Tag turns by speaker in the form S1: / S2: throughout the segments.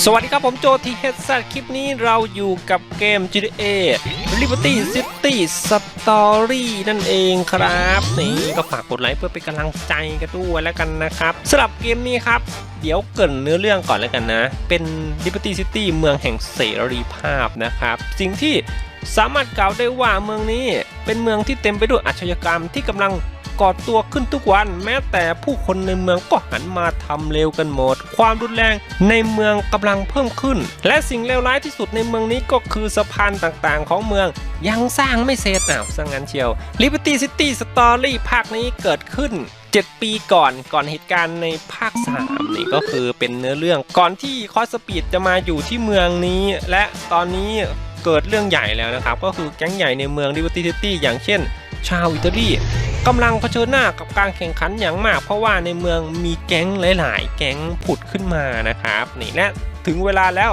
S1: สวัสดีครับผมโจทีเฮดซัคลิปนี้เราอยู่กับเกม GTA Liberty City Story นั่นเองครับ นี่ก็ฝากกดไลค์เพื่อเป็นกำลังใจกันด้วยแล้วกันนะครับสำหรับเกมนี้ครับ เดี๋ยวเกินเนื้อเรื่องก่อนแล้วกันนะ เป็น Liberty City เมืองแห่งเสรีภาพนะครับ สิ่งที่ สามารถกล่าวได้ว่าเมืองนี้เป็นเมืองที่เต็มไปด้วยอาชญากรรมที่กำลังก่อตัวขึ้นทุกวันแม้แต่ผู้คนในเมืองก็หันมาทำเลวกันหมด ความรุนแรงในเมืองกำลังเพิ่มขึ้น และสิ่งเลวร้ายที่สุดในเมืองนี้ก็คือสะพานต่างๆ ของเมืองยังสร้างไม่เสร็จอ้าวซะงั้นเชียว Liberty City Story ภาคนี้เกิดขึ้น 7 ปีก่อนก่อนเหตุการณ์ในภาค 3 นี่ก็คือเป็นเนื้อเรื่องก่อนที่คอสปีดจะมาอยู่ที่เมืองนี้ และตอนนี้ เกิดเรื่องใหญ่แล้วนะครับ ก็คือแก๊งใหญ่ในเมือง Liberty City อย่างเช่น ชาวอิตาลีกำลังเผชิญหน้ากับการแข่งขันอย่างมาก เพราะว่าในเมืองมีแก๊งหลาย ๆ แก๊งผุดขึ้นมานะครับนี่และถึงเวลาแล้ว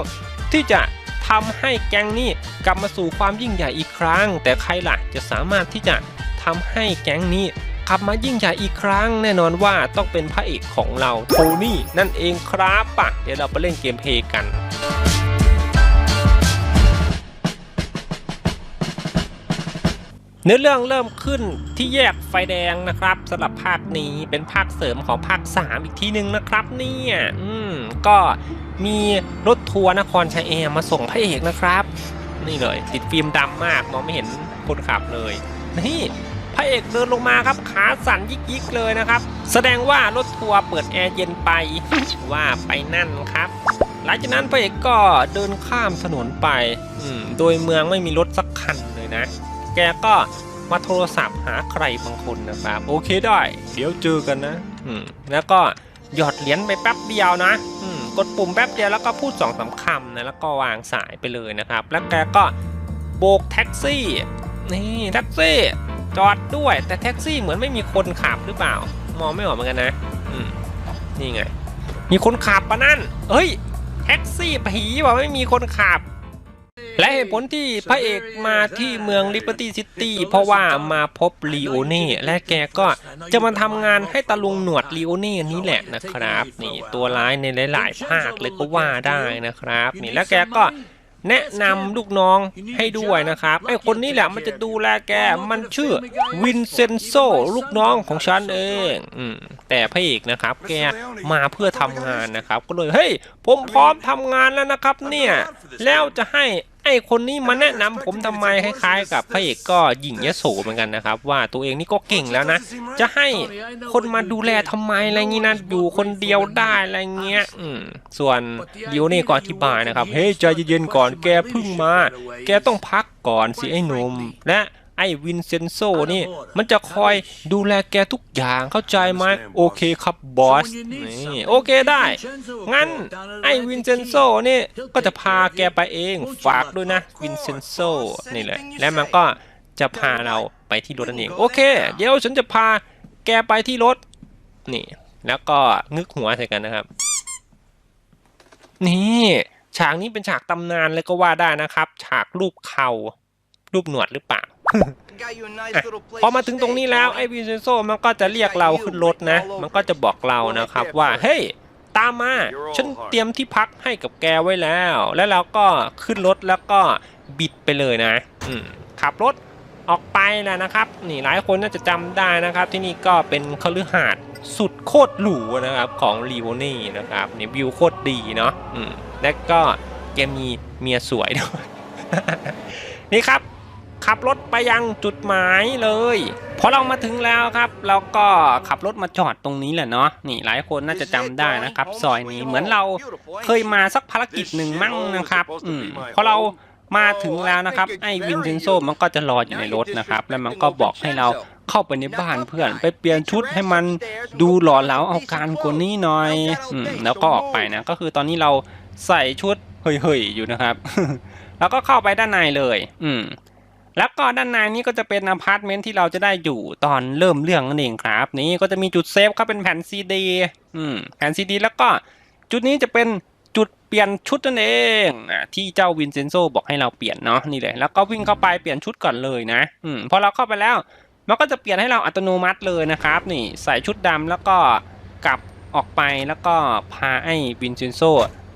S1: ที่จะทำให้แก๊งนี้กลับมาสู่ความยิ่งใหญ่อีกครั้ง แต่ใครล่ะจะสามารถที่จะทำให้แก๊งนี้กลับมายิ่งใหญ่อีกครั้ง แน่นอนว่าต้องเป็นพระเอกของเราโทนี่นั่นเองครับปะเดี๋ยวเราไปเล่นเกมเพย์กัน เนื้อเรื่องเริ่มขึ้นที่แยกไฟแดงนะครับสำหรับภาคนี้เป็นภาคเสริมของภาค 3 อีกทีหนึ่งนะครับ เนี่ยอืมก็มีรถทัวร์นครชัยแอร์มาส่งพระเอกนะครับ นี่เลย ติดฟิล์มดำมากมองไม่เห็นคนขับเลย นี่พระเอกเดินลงมาครับขาสั่นยิกๆเลยนะครับ แสดงว่ารถทัวร์เปิดแอร์เย็นไปว่าไปนั่นครับ หลังจากนั้นพระเอกก็เดินข้ามถนนไป อืมโดยเมืองไม่มีรถสักคันเลยนะ กก็มาโทรศัพท์หาใครบางคนนะครับ โอเคได้ เดี๋ยวเจอกันนะอืมแล้วก็หยอดเหรียญไปแป๊บเดียวนะอืมกดปุ่มแป๊บเดียวแล้วก็พูดสองสามคำนะแล้วก็วางสายไปเลยนะครับ แล้วแกก็โบกแท็กซี่นี่แท็กซี่จอดด้วย แต่แท็กซี่เหมือนไม่มีคนขับหรือเปล่า มองไม่ออกเหมือนกันนะอืมนี่ไง มีคนขับปะนั่นเฮ้ยแท็กซี่ผีบอกไม่มีคนขับ และเหตุผลที่พระเอกมาที่เมืองลิเบอร์ตี้ซิตี้เพราะว่ามาพบลีโอเน่และแกก็จะมาทำงานให้ตาลุงหนวดลีโอเน่นี้แหละนะครับนี่ตัวร้ายในหลาย ๆ ภาคเลยก็ว่าได้นะครับนี่แล้วแกก็แนะนำลูกน้องให้ด้วยนะครับไอ้คนนี้แหละมันจะดูแลแกมันชื่อวินเซนโซลูกน้องของฉันเองอืแต่พระเอกนะครับ แกมาเพื่อทำงานนะครับ ก็เลยเฮ้ยผมพร้อมทำงานแล้วนะครับ เนี่ยแล้วจะให้ อ้คนนี้มาแนะนำผมทำไมคล้ายๆ กับพระเอกก็หญิงยโสเหมือนกันนะครับ ว่าตัวเองนี่ก็เก่งแล้วนะ จะให้คนมาดูแลทำไมอะไรงี้นะอยู่คนเดียวได้อะไรเงี้ยอืมส่วนดิโอนี่ก็อธิบายนะครับเฮ้ยใจเย็นๆก่อนแกเพิ่งมา แกต้องพักก่อนสิไอ้หนุ่มและ ไอ้วินเซนโซนี่ มันจะคอยดูแลแกทุกอย่างเข้าใจไหมโอเคครับบอสนี่โอเคได้ งั้นไอ้วินเซนโซนี่ก็จะพาแกไปเองฝากด้วยนะวินเซนโซนี่แหละและมันก็จะพาเราไปที่รถนั่นเองโอเค เดี๋ยวฉันจะพาแกไปที่รถนี่ แล้วก็งึกหัวใส่กันนะครับ นี่ฉากนี้เป็นฉากตำนานเลยก็ว่าได้นะครับ ฉากรูปเข่ารูปหนวดหรือเปล่า พอมาถึงตรงนี้แล้วไอ้วินเซนโซมันก็จะเรียกเราขึ้นรถนะ มันก็จะบอกเรานะครับว่าเฮ้ยตามมาฉันเตรียมที่พักให้กับแกไว้แล้ว แล้วเราก็ขึ้นรถแล้วก็บิดไปเลยนะอืมขับรถออกไปแล้วนะครับ นี่หลายคนน่าจะจำได้นะครับ ที่นี่ก็เป็นคฤหาสน์สุดโคตรหรูนะครับของลีโอนี่นะครับนี่วิวโคตรดีเนาะอืมและก็แกมีเมียสวยด้วยนี่ครับ ขับรถไปยังจุดหมายเลยพอเรามาถึงแล้วครับเราก็ขับรถมาจอดตรงนี้แหละเนาะนี่หลายคนน่าจะจำได้นะครับ ซอยนี้เหมือนเราเคยมาสักภารกิจหนึ่งมั่งนะครับอืมพอเรามาถึงแล้วนะครับ ไอ้วินเซนโซมันก็จะรออยู่ในรถนะครับ แล้วมันก็บอกให้เราเข้าไปในบ้านเพื่อน ไปเปลี่ยนชุดให้มันดูหล่อเหลาเอาการกว่านี้หน่อยอืมแล้วก็ออกไปนะก็คือตอนนี้เราใส่ชุดเฮ้ยๆอยู่นะครับ แล้วก็เข้าไปด้านในเลย อืม แล้วก็ด้านในนี้ก็จะเป็นอพาร์ตเมนต์ที่เราจะได้อยู่ตอนเริ่มเรื่องนั่นเองครับ นี่ก็จะมีจุดเซฟครับเป็นแผ่นซีดีอืมแผ่นซีดี แล้วก็จุดนี้จะเป็นจุดเปลี่ยนชุดนั่นเองที่เจ้าวินเซนโซบอกให้เราเปลี่ยนเนาะนี่เลยแล้วก็วิ่งเข้าไปเปลี่ยนชุดก่อนเลยนะอืมพอเราเข้าไปแล้ว มันก็จะเปลี่ยนให้เราอัตโนมัติเลยนะครับ นี่ใส่ชุดดำแล้วก็กลับออกไปแล้วก็พาไอ้วินเซนโซ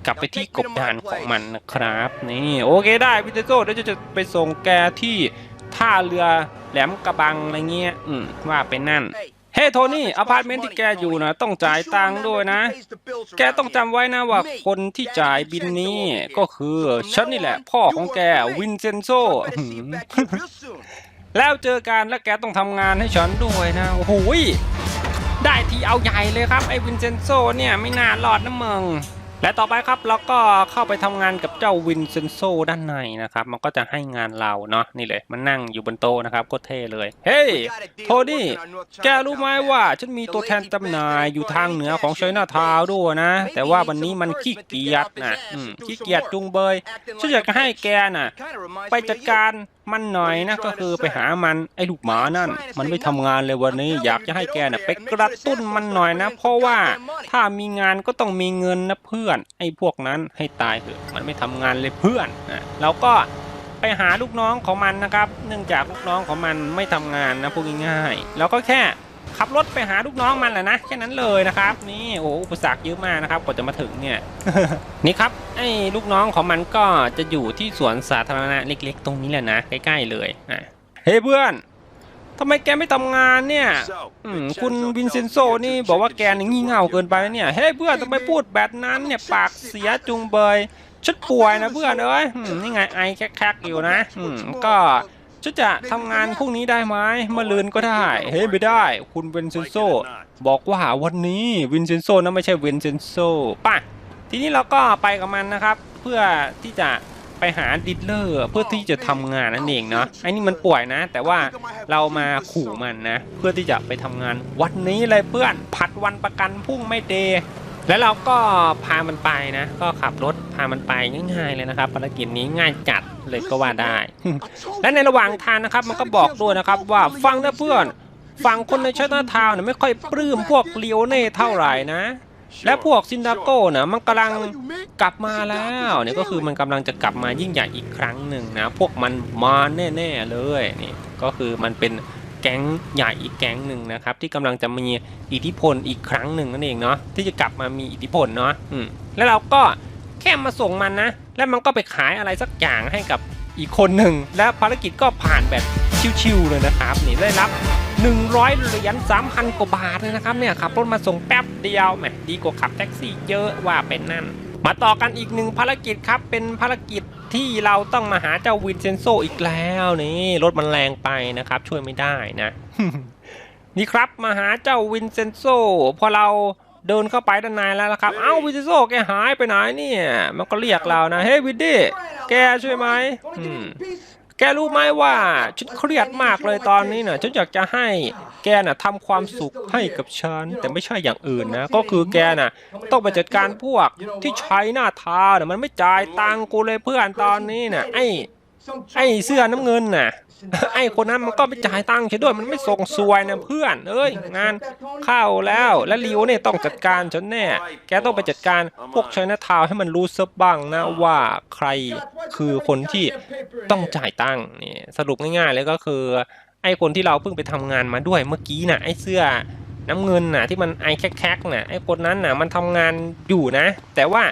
S1: กลับไปที่กบดานของมันนะครับ นี่โอเคได้วิเตโซเดี๋ยวจะไปส่งแกที่ท่าเรือแหลมกระบังอะไรเงี้ยอืมว่าไปนั่น เฮ้โทนี่อพาร์ตเมนต์ที่แกอยู่นะต้องจ่ายตังค์ด้วยนะ แกต้องจำไว้นะว่าคนที่จ่ายบินนี้ก็คือฉันนี่แหละ พ่อของแกวินเซนโซแล้วเจอกันแล้วแกต้องทำงานให้ฉันด้วยนะโอ้โหยได้ทีเอาใหญ่เลยครับไอ้วินเซนโซเนี่ยไม่น่ารอดนะมึง และต่อไปครับเราก็เข้าไปทำงานกับเจ้าวินเซนโซด้านในนะครับ มันก็จะให้งานเราเนาะนี่เลย มันนั่งอยู่บนโต๊ะนะครับก็เท่เลย เฮ้ยโทนี่แกรู้ไหมว่าฉันมีตัวแทนจำหน่ายอยู่ทางเหนือของไชน่าทาวด้วยนะ แต่ว่าวันนี้มันขี้เกียจนะขี้เกียจจุงเบยฉันอยากให้แกน่ะ ไปจัดการ มันหน่อยนะก็คือไปหามันไอ้ลูกหมานั่น มันไม่ทำงานเลยวันนี้อยากจะให้แกน่ะไปกระตุ้นมันหน่อยนะ เพราะว่าถ้ามีงานก็ต้องมีเงินนะเพื่อน ไอ้พวกนั้นให้ตายเถอะมันไม่ทำงานเลยเพื่อนอะเราก็ไปหาลูกน้องของมันนะครับ เนื่องจากลูกน้องของมันไม่ทำงานนะพูดง่ายๆเราก็แค่ ขับรถไปหาลูกน้องมันแหละนะแค่นั้นเลยนะครับนี่โอ้อุปสรรคเยอะมากนะครับกว่าจะมาถึงเนี่ยนี่ครับไอ้ลูกน้องของมันก็จะอยู่ที่สวนสาธารณะเล็ก ๆ ตรงนี้แหละนะใกล้ๆเลยอะเฮ้ยเพื่อนทำไมแกไม่ทำงานเนี่ยอืมคุณวินเซนโซนี่บอกว่าแกนี่งี่เง่าเกินไปนะเนี่ย เฮ้ยเพื่อนทำไมพูดแบบนั้นเนี่ยปากเสียจุงเบยฉันป่วยนะเพื่อนเอ้ยอืมนี่ไงไอแคกๆอยู่นะอืมก็ ฉันจะทำงานพรุ่งนี้ได้ไหมมะลืนก็ได้ เฮ้ยไม่ได้ คุณวินเซนโซ บอกว่าวันนี้วินเซนโซนะไม่ใช่วินเซนโซป่ะ ทีนี้เราก็ไปกับมันนะครับ เพื่อที่จะไปหาดิลเลอร์เพื่อที่จะทำงานนั่นเองเนาะไอ้นี่มันป่วยนะ แต่ว่าเรามาขู่มันนะ เพื่อที่จะไปทำงานวันนี้เลยเพื่อนผัดวันประกันพรุ่งไม่เดย์ แล้วเราก็พามันไปนะ ก็ขับรถพามันไปง่ายๆเลยนะครับภารกิจนี้ง่ายจัดเลยก็ว่าได้ และในระหว่างทางนะครับ มันก็บอกด้วยนะครับว่าฟังนะเพื่อนฝั่งคนในชาติทาวน์เนี่ยไม่ค่อยปลื้มพวกเลียวเน่เท่าไหร่นะ และพวกซินดาโก้เนี่ยมันกำลังกลับมาแล้วเนี่ยก็คือมันกำลังจะกลับมายิ่งใหญ่อีกครั้งหนึ่งนะ พวกมันมาแน่ๆเลยนี่ก็คือมันเป็น แก๊งใหญ่อีกแก๊งหนึ่งนะครับที่กำลังจะมีอิทธิพลอีกครั้งหนึ่งนั่นเองเนาะที่จะกลับมามีอิทธิพลเนาะอืมแล้วเราก็แค่มาส่งมันนะ แล้วมันก็ไปขายอะไรสักอย่างให้กับอีกคนหนึ่งและภารกิจก็ผ่านแบบชิวๆเลยนะครับนี่ได้รับ 100เหรียญ3,000กว่าบาทเลยนะครับเนี่ยขับรถมาส่งแป๊บเดียวแหมดีกว่าขับแท็กซี่เยอะว่าเป็นนั่น มาต่อกันอีกหนึ่งภารกิจครับ เป็นภารกิจที่เราต้องมาหาเจ้าวินเซนโซอีกแล้วนี่รถมันแรงไปนะครับ ช่วยไม่ได้นะ นี่ครับมาหาเจ้าวินเซนโซพอเราเดินเข้าไปด้านในแล้วนะครับ เอ้าวินเซนโซแกหายไปไหนเนี่ย มันก็เรียกเรานะ เฮ้ยวินดี้แกช่วยไหมอืม แกรู้ไหมว่าฉันเครียดมากเลยตอนนี้น่ะฉันอยากจะให้แกน่ะทำความสุขให้กับฉัน แต่ไม่ใช่อย่างอื่นนะ ก็คือแกน่ะ ต้องไปจัดการพวกที่ใช้หน้าทาน่ะมันไม่จ่ายตังกูเลยเพื่อนตอนนี้น่ะไอ้ไอ้เสื้อน้ำเงินน่ะ ไอ้คนนั้นมันก็ไม่จ่ายตังค์ฉันด้วยมันไม่ส่งสวยนะเพื่อนเอ้ยงานเข้าแล้วและลิวเนี่ยต้องจัดการฉันแน่ แกต้องไปจัดการพวกใช้นาทาวให้มันรู้ซะบ้างนะว่าใครคือคนที่ต้องจ่ายตังค์นี่สรุปง่ายๆเลยก็คือ ไอ้คนที่เราเพิ่งไปทำงานมาด้วยเมื่อกี้น่ะไอ้เสื้อน้ำเงินน่ะที่มันไอแคกๆน่ะไอ้คนนั้นน่ะมันทำงานอยู่นะ แต่ว่า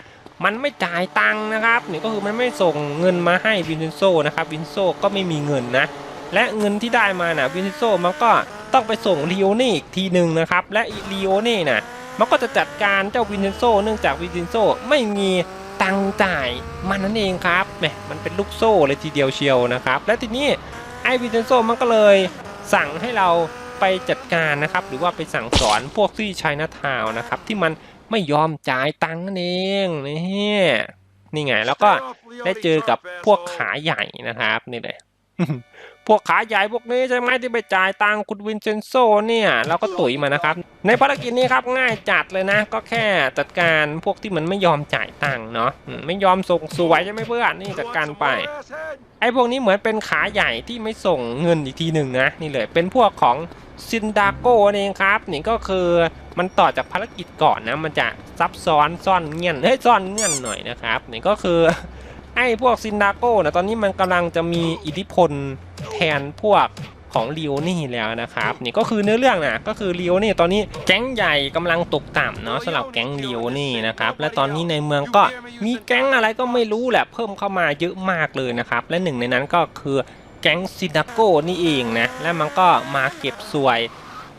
S1: มันไม่จ่ายตังค์นะครับนี่ก็คือมันไม่ส่งเงินมาให้วินเซนโซนะครับวินโซก็ไม่มีเงินนะ และเงินที่ได้มาน่ะวินเซนโซมันก็ต้องไปส่งลีโอเน่อีกทีหนึ่งนะครับและลีโอเน่น่ะมันก็จะจัดการเจ้าวินเซนโซเนื่องจากวินเซนโซไม่มีตังค์จ่ายมันนั่นเองครับแหมมันเป็นลูกโซ่เลยทีเดียวเชียวนะครับ และทีนี้ไอ้วินเซนโซมันก็เลยสั่งให้เราไปจัดการนะครับ หรือว่าไปสั่งสอนพวกที่ใช้นาทาวนะครับที่มัน ไม่ยอมจ่ายตังค์นั่นเองนี่นี่ไง แล้วก็ได้เจอกับพวกขาใหญ่นะครับนี่เลยพวกขาใหญ่พวกนี้ใช่ไหมที่ไปจ่ายตังค์คุณวินเซนโซเนี่ยเราก็ตุ๋ยมานะครับ ในภารกิจนี้ครับง่ายจัดเลยนะ ก็แค่จัดการพวกที่มันไม่ยอมจ่ายตังค์เนาะไม่ยอมส่งสวยใช่ไหมเพื่อนนี่จัดการไป ไอ้พวกนี้เหมือนเป็นขาใหญ่ที่ไม่ส่งเงินอีกทีหนึ่งนะนี่เลยเป็นพวกของ ซินดาโก้เองครับนี่ก็คือมันต่อจากภารกิจก่อนนะมันจะซับซ้อนซ่อนเงื่อนเฮ้ยซ่อนเงื่อนหน่อยนะครับนี่ก็คือไอ้พวกซินดาโก้นะตอนนี้มันกำลังจะมีอิทธิพลแทนพวก
S2: ของลีโอนี่แล้วนะครับนี่ก็คือเนื้อเรื่องนะก็คือลีโอนี่ตอนนี้แก๊งใหญ่กำลังตกต่ำเนาะสำหรับแก๊งลีโอนี่นะครับและตอนนี้ในเมืองก็มีแก๊งอะไรก็ไม่รู้แหละเพิ่มเข้ามาเยอะมากเลยนะครับและหนึ่งในนั้นก็คือ แก๊งซิดาโก้นี่เองนะ และมันก็มาเก็บสวย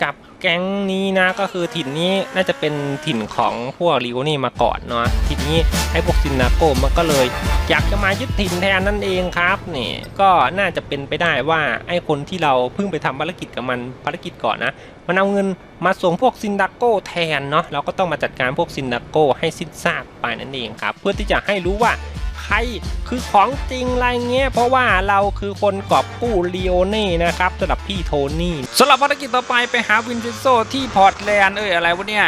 S2: กับแก๊งนี้นะก็คือถิ่นนี้น่าจะเป็นถิ่นของพวกลีโอนี่มาก่อนเนาะทีนี้ไอ้พวกซินาโกมันก็เลย อยากจะมายึดถิ่นแทนนั่นเองครับนี่ก็น่าจะเป็นไปได้ว่าไอ้คนที่เราเพิ่งไปทำภารกิจกับมันภารกิจก่อนนะมันเอาเงินมาส่งพวกซินดาโก้แทนเนาะเราก็ต้องมาจัดการพวกซินดาโก้ให้สิ้นซากไปนั่นเองครับเพื่อที่จะให้รู้ว่า รคือของจริงอะไรเงี้ยเพราะว่าเราคือคนกอบกู้ลีโอเน่นะครับสำหรับพี่โทนี่
S1: สำหรับภารกิจต่อไปไปหาวินเซนโซที่พอร์ตแลนด์เอ้ยอะไรวะเนี่ย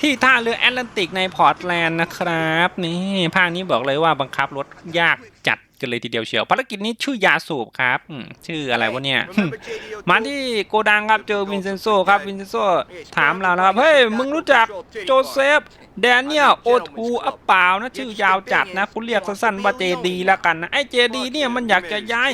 S1: ที่ท่าเรือแอตแลนติกในพอร์ตแลนด์นะครับนี่ภาคนี้บอกเลยว่าบังคับรถยากจัดกันเลยทีเดียวเชียวภารกิจนี้ชื่อยาสูบครับชื่ออะไรวะเนี่ย มาที่โกดังครับเจอวินเซนโซครับวินเซนโซถามเรานะครับเฮ้ยมึงรู้จักโจเซฟ แดเนียลโอทูอัปเปล่านะชื่อยาวจัดนะคุณเรียกสั้นๆว่าเจดีแล้วกันนะไอ้เจดีเนี่ยมันอยากจะย้าย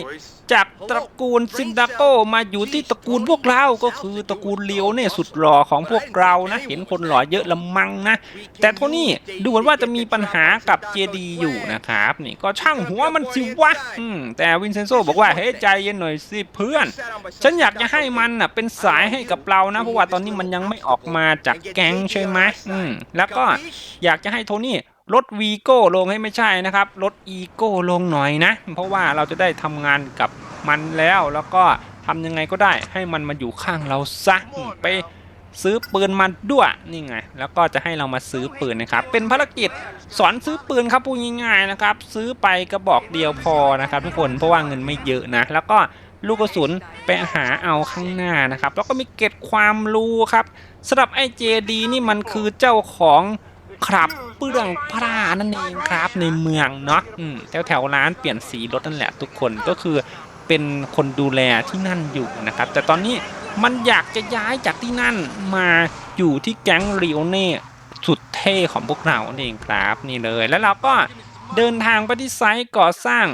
S1: จากตระกูลซินดาโกมาอยู่ที่ตระกูลพวกเราก็คือตระกูลเลียวเนี่ยสุดหล่อของพวกเรานะ เห็นคนหล่อเยอะละมังนะ แต่โทนี่ดูเหมือนว่าจะมีปัญหากับเจดีอยู่นะครับนี่ก็ช่างหัวมันสิวะอืมแต่วินเซนโซบอกว่าเฮ้ยใจเย็นหน่อยสิเพื่อน ฉันอยากจะให้มันน่ะเป็นสายให้กับเรานะเพราะว่าตอนนี้มันยังไม่ออกมาจากแก๊งใช่ไหมอืมแล้วก็อยากจะให้โทนี่ลดวีโก้ลงให้ไม่ใช่นะครับ ลดอีโก้ลงหน่อยนะ เพราะว่าเราจะได้ทำงานกับมันแล้วแล้วก็ทำยังไงก็ได้ให้มันมาอยู่ข้างเราซะไปซื้อปืนมาด้วยนี่ไง แล้วก็จะให้เรามาซื้อปืนนะครับ เป็นภารกิจสอนซื้อปืนครับพูดง่ายๆนะครับ ซื้อไปกระบอกเดียวพอนะครับทุกคนเพราะว่าเงินไม่เยอะนะ แล้วก็ลูกกระสุนไปหาเอาข้างหน้านะครับ แล้วก็มีเก็ดความรู้ครับ สำหรับไอเจดีนี่มันคือเจ้าของครับเปลืองพระนั่นเองครับในเมืองเนาะอืมแถวแถวร้านเปลี่ยนสีรถนั่นแหละทุกคนก็คือเป็นคนดูแลที่นั่นอยู่นะครับ แต่ตอนนี้มันอยากจะย้ายจากที่นั่นมาอยู่ที่แก๊งเรียวเน่สุดเท่ของพวกเราเองครับนี่เลย แล้วเราก็เดินทางไปที่ไซต์ก่อสร้าง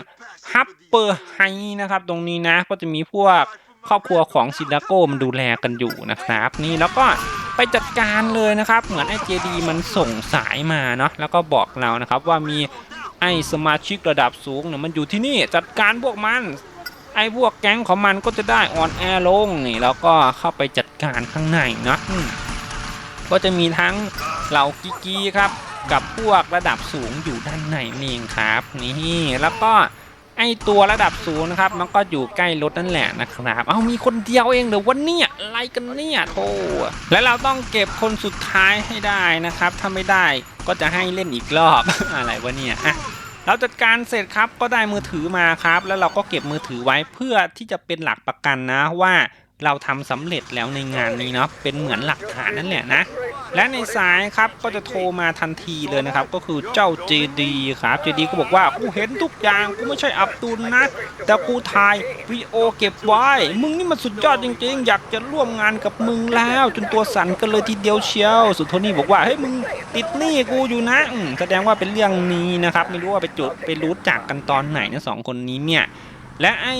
S1: ฮับเปอร์ไฮนะครับ ตรงนี้นะก็จะมีพวกครอบครัวของซินดาโก้มันดูแลกันอยู่นะครับ นี่แล้วก็ ไปจัดการเลยนะครับ เหมือนไอ้เจดีมันส่งสายมาเนาะแล้วก็บอกเรานะครับว่ามีไอ้สมาชิกระดับสูงเนี่ยมันอยู่ที่นี่จัดการพวกมันไอ้พวกแก๊งของมันก็จะได้อ่อนแอลงนี่แล้วก็เข้าไปจัดการข้างในเนาะก็จะมีทั้งเหล่ากิกีครับ กับพวกระดับสูงอยู่ด้านในนี่เองครับ นี่แล้วก็ ไอตัวระดับศูนย์นะครับมันก็อยู่ใกล้รถนั่นแหละนะครับ เอามีคนเดียวเองเหรอวันนี้อะไรกันเนี่ยโธ่และเราต้องเก็บคนสุดท้ายให้ได้นะครับ ถ้าไม่ได้ก็จะให้เล่นอีกรอบ อะไรวะเนี่ยอะเราจัดการเสร็จครับก็ได้มือถือมาครับ แล้วเราก็เก็บมือถือไว้เพื่อที่จะเป็นหลักประกันนะว่า เราทำสำเร็จแล้วในงานนี้เนาะเป็นเหมือนหลักฐานนั่นแหละนะ และในสายครับก็จะโทรมาทันทีเลยนะครับ ก็คือเจ้า JD ครับ JD ก็บอกว่ากูเห็นทุกอย่างกูไม่ใช่อับตุลนะ แต่กูถ่ายวีโอเก็บไว้ มึงนี่มันสุดยอดจริงๆ อยากจะร่วมงานกับมึงแล้ว จนตัวสั่นกันเลยทีเดียวเชียว สุดโทนี่บอกว่าเฮ้ยมึงติดหนี้กูอยู่นะแสดงว่าเป็นเรื่องนี้นะครับไม่รู้ว่าไปจุดไปรู้จักกันตอนไหนนะสองคนนี้เนี่ย และไอ้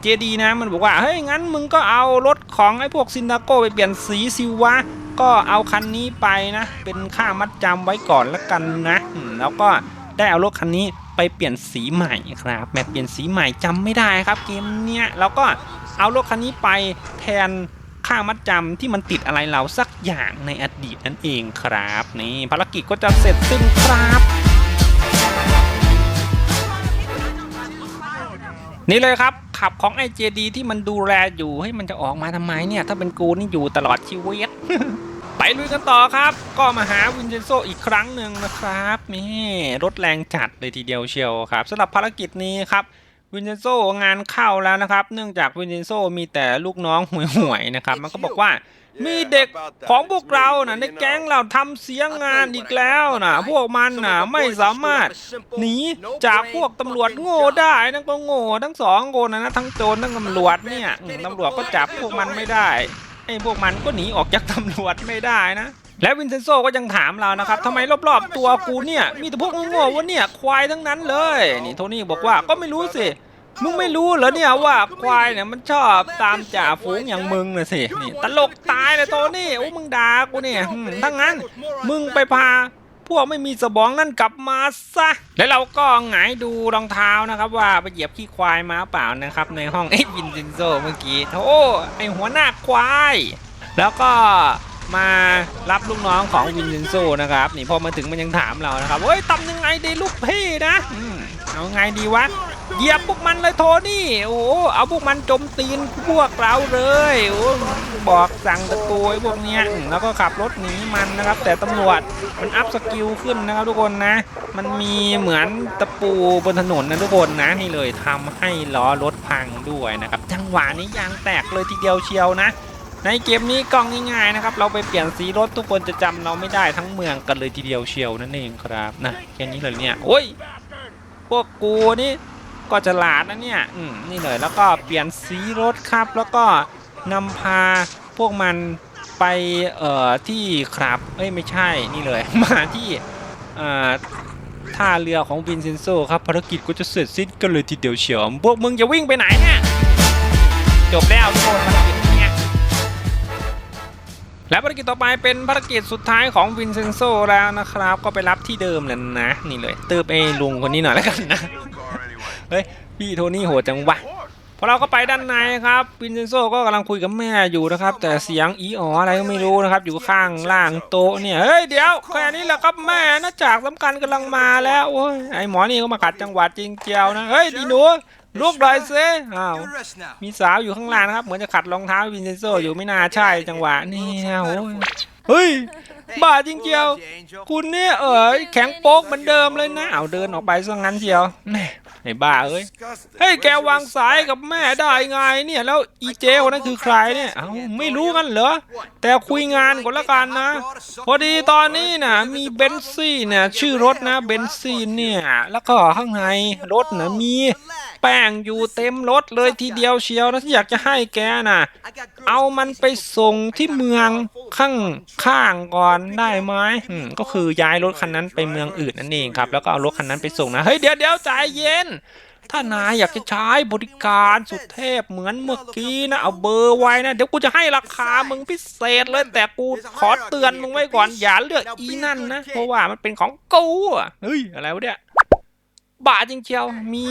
S1: เจดีนะมันบอกว่าเฮ้ยงั้นมึงก็เอารถของไอ้พวกซินดาโกไปเปลี่ยนสีสิวะ ก็เอาคันนี้ไปนะ เป็นค่ามัดจำไว้ก่อนละกันนะแล้วก็ได้เอารถคันนี้ไปเปลี่ยนสีใหม่ครับแบบเปลี่ยนสีใหม่จำไม่ได้ครับเกมเนี้ยแล้วก็เอารถคันนี้ไปแทนค่ามัดจำที่มันติดอะไรเราสักอย่างในอดีตนั่นเองครับนี่ภารกิจก็จะเสร็จสิ้นครับ นี่เลยครับ ขับของไอเจดีที่มันดูแลอยู่ให้มันจะออกมาทำไมเนี่ย ถ้าเป็นกูนี่อยู่ตลอดชีวิตไปลุยกันต่อครับ ก็มาหาวินเซนโซอีกครั้งหนึ่งนะครับนี่รถแรงจัดเลยทีเดียวเชียวครับสำหรับภารกิจนี้ครับวินเซนโซงานเข้าแล้วนะครับ เนื่องจากวินเซนโซมีแต่ลูกน้องห่วยๆนะครับ มันก็บอกว่า มีเด็กของพวกเรานะในแก๊งเราทำเสียงานอีกแล้วนะพวกมันนะไม่สามารถหนีจากพวกตำรวจโง่ได้นั่นก็โง่ทั้งสองคนนะนะทั้งโจรทั้งตำรวจเนี่ยอืมตำรวจก็จับพวกมันไม่ได้ไอ้พวกมันก็หนีออกจากตำรวจไม่ได้นะและวินเซนโซก็ยังถามเรานะครับทำไมรอบๆ ตัวกูเนี่ย มีแต่พวกโง่ๆวะเนี่ยควายทั้งนั้นเลย นี่โทนี่บอกว่าก็ไม่รู้สิ
S2: มึงไม่รู้เหรอเนี่ยว่าควายเนี่ยมันชอบตามจ่าฝูงอย่างมึงน่ะสินี่ตลกตายเลยโทนี่โอ้มึงด่ากูเนี่ยอืมถ้างั้น มึงไปพา พวกไม่มีสมองนั่นกลับมาซะ แล้วเราก็หงายดูรองเท้านะครับ ว่าไปเหยียบขี้ควายมาเปล่านะครับ ในห้องไอ้วินเซนโซเมื่อกี้โอ้ไอหัวหน้าควาย แล้วก็มารับลูกน้องของวินเซนโซนะครับ นี่พอมาถึงมันยังถามเรานะครับเฮ้ยทำยังไงดีลูกพี่นะอืม เอาไงดีวะเหยียบพวกมันเลยโทนี่โอ้เอาพวกมันจมตีนพวกเราเลยโอ้บอกสั่งตะโกยพวกเนี้ยแล้วก็ขับรถหนีมันนะครับ แต่ตำรวจมันอัพสกิลขึ้นนะครับทุกคนนะ มันมีเหมือนตะปูบนถนนนะทุกคนนะนี่เลยทำให้ล้อรถพังด้วยนะครับจังหวะนี้ยางแตกเลยทีเดียวเชียวนะในเกมนี้กล้องง่ายๆนะครับ เราไปเปลี่ยนสีรถทุกคนจะจำเราไม่ได้ทั้งเมืองกันเลยทีเดียวเชียวนั่นเองครับนะแค่นี้เลยเนี่ยโอ้ย วกกูนี่ก็จะหลาดนะเนี่ยอืมนี่เลยแล้วก็เปลี่ยนสีรถครับ แล้วก็นำพาพวกมันไปเอ่อที่ครับเอ้ยไม่ใช่นี่เลย มาที่เอ่อท่าเรือของวินเซนโซครับภารกิจก็จะเสร็จสิ้นกันเลยทีเดียวเชียวพวกมึงจะวิ่งไปไหนเนี่ยจบแล้วทุกคนภารกิจ และภารกิจต่อไปเป็นภารกิจสุดท้ายของวินเซนโซแล้วนะครับ ก็ไปรับที่เดิมเลยนะ นี่เลยเติมไอ้ลุงคนนี้หน่อยแล้วกันนะ เฮ้ย พี่โทนี่โหดจังวะพอเราก็ไปด้านในครับวินเซนโซก็กำลังคุยกับแม่อยู่นะครับ แต่เสียงอีอ๋ออะไรก็ไม่รู้นะครับ อยู่ข้างล่างโต๊ะเนี่ย เฮ้ย เดี๋ยวแค่นี้แหละครับแม่นะจากสำคัญกำลังมาแล้วโอ้ยไอหมอนี่ก็มาขัดจังหวัดจริงเจียวนะ เฮ้ยดีหนู ลูกหน่อยซิอ้าว
S3: Good rest now.
S2: มีสาวอยู่ข้างล่างนะครับ เหมือนจะขัดรองเท้าวินเซนโซอยู่ไม่น่าใช่จังหวะนี่นะโอ้ยเฮ้ยบ้าจริงเจียว
S3: Love you, Angel.
S2: คุณเนี่ยเอ๋ยแข็งโป๊กเหมือนเดิมเลยนะเอาเดินออกไปซะงั้นเชียวแม่ไอ้บ้าเอ้ย
S3: Disgusting.
S2: เฮ้ยแกวางสายกับแม่ได้ไงเนี่ย แล้วอีเจคนนั้นคือใครเนี่ยเอ้าไม่รู้กันเหรอแต่คุยงานก่อนละกันนะ พอดีตอนนี้นะมีเบนซี่เนี่ยชื่อรถนะเบนซี่เนี่ย แล้วก็ข้างในรถนะมี แป้งอยู่เต็มรถเลยทีเดียวเชียวนะที่อยากจะให้แกน่ะ เอามันไปส่งที่เมืองข้างข้างก่อนได้ไหมอืมก็คือย้ายรถคันนั้นไปเมืองอื่นนั่นเองครับ แล้วก็เอารถคันนั้นไปส่งนะเฮ้ยเดี๋ยวเดี๋ยวใจเย็น ถ้านายอยากจะใช้บริการสุดเทพเหมือนเมื่อกี้นะเอาเบอร์ไว้นะ เดี๋ยวกูจะให้ราคามึงพิเศษเลยแต่กูขอเตือนมึงไว้ก่อนอย่าเลือกอีนั่นนะเพราะว่ามันเป็นของกูอะเฮ้ยอะไรวะเนี่ยบ้าจริงเชียวมี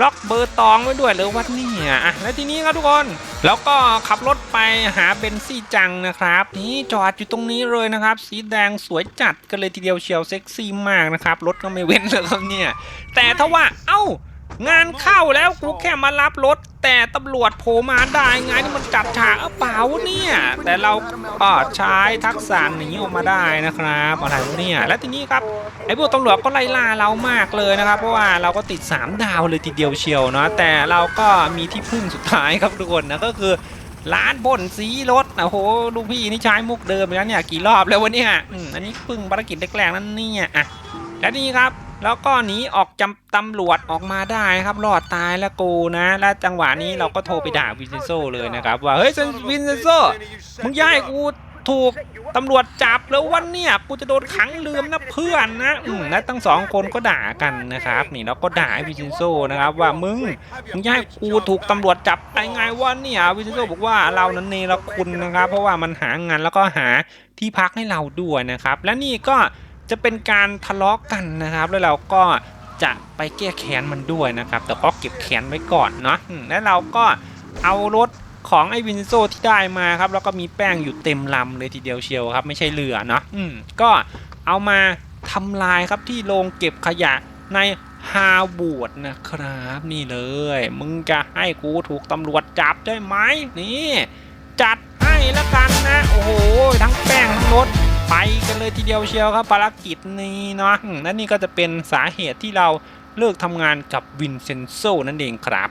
S2: ล็อกเบอร์ตองไว้ด้วยหรือวัดนี่อะแล้วทีนี้ครับทุกคน แล้วก็ขับรถไปหาเบนซี่จังนะครับ นี่จอดอยู่ตรงนี้เลยนะครับ สีแดงสวยจัดกันเลยทีเดียวเชียวเซ็กซี่มากนะครับรถก็ไม่เว้นเลยครับเนี่ยแต่ถ้าว่าเอ้า งานเข้าแล้วกูแค่มารับรถ แต่ตำรวจโผลมาได้ไงนี่มันจัดฉากเปล่าเนี่ย แต่เราก็ใช้ทักษะหนีออกมาได้นะครับอะไรวะเนี่ยและทีนี้ครับไอ้พวกตำรวจก็ไล่ล่าเรามากเลยนะครับ เพราะว่าเราก็ติด 3 ดาวเลยทีเดียวเชียวเนาะแต่เราก็มีที่พึ่งสุดท้ายครับทุกคนนะก็คือร้านพ่นสีรถนะโหลูกพี่นี่ใช้มุกเดิมแล้วเนี่ยกี่รอบแล้ววะเนี่ยอืมอันนี้พิ่งภารกิจแรกๆนั่นเนี่ยอะและนี่ครับ แล้วก็หนีออกจำตำรวจออกมาได้ครับรอดตายแล้วกูนะ และจังหวะนี้เราก็โทรไปด่าวินเซนโซเลยนะครับ ว่าเฮ้ยวินเซนโซมึงย้ายกูถูกตำรวจจับแล้ววันเนี่ยกูจะโดนขังลืมนะเพื่อนนะอืมและทั้งสองคนก็ด่ากันนะครับ นี่แล้วก็ด่าวินเซนโซนะครับว่ามึงมึงจะให้กูถูกตำรวจจับได้ไงวะเนี่ยวินเซนโซบอกว่าเรานั้นเนรคุณนะครับ เพราะว่ามันหางานแล้วก็หาที่พักให้เราด้วยนะครับ และนี่ก็ จะเป็นการทะเลาะกันนะครับ แล้วเราก็จะไปแก้แค้นมันด้วยนะครับ แต่ก็เก็บแค้นไว้ก่อนเนาะและเราก็เอารถของไอ้วินโซที่ได้มาครับ แล้วก็มีแป้งอยู่เต็มลำเลยทีเดียวเชียวครับ ไม่ใช่เรือเนาะอืมก็เอามาทำลายครับที่โรงเก็บขยะในฮาบูดนะครับ นี่เลย มึงจะให้กูถูกตำรวจจับได้ไหมนี่ จัดให้ล้วกันนะ โอ้โห ทั้งแป้งทั้งรถ ไปกันเลยทีเดียวเชียวครับภารกิจนี้นะอืมและนี่ก็จะเป็นสาเหตุที่เราเลิกทำงานกับวินเซนโซนั่นเองครับ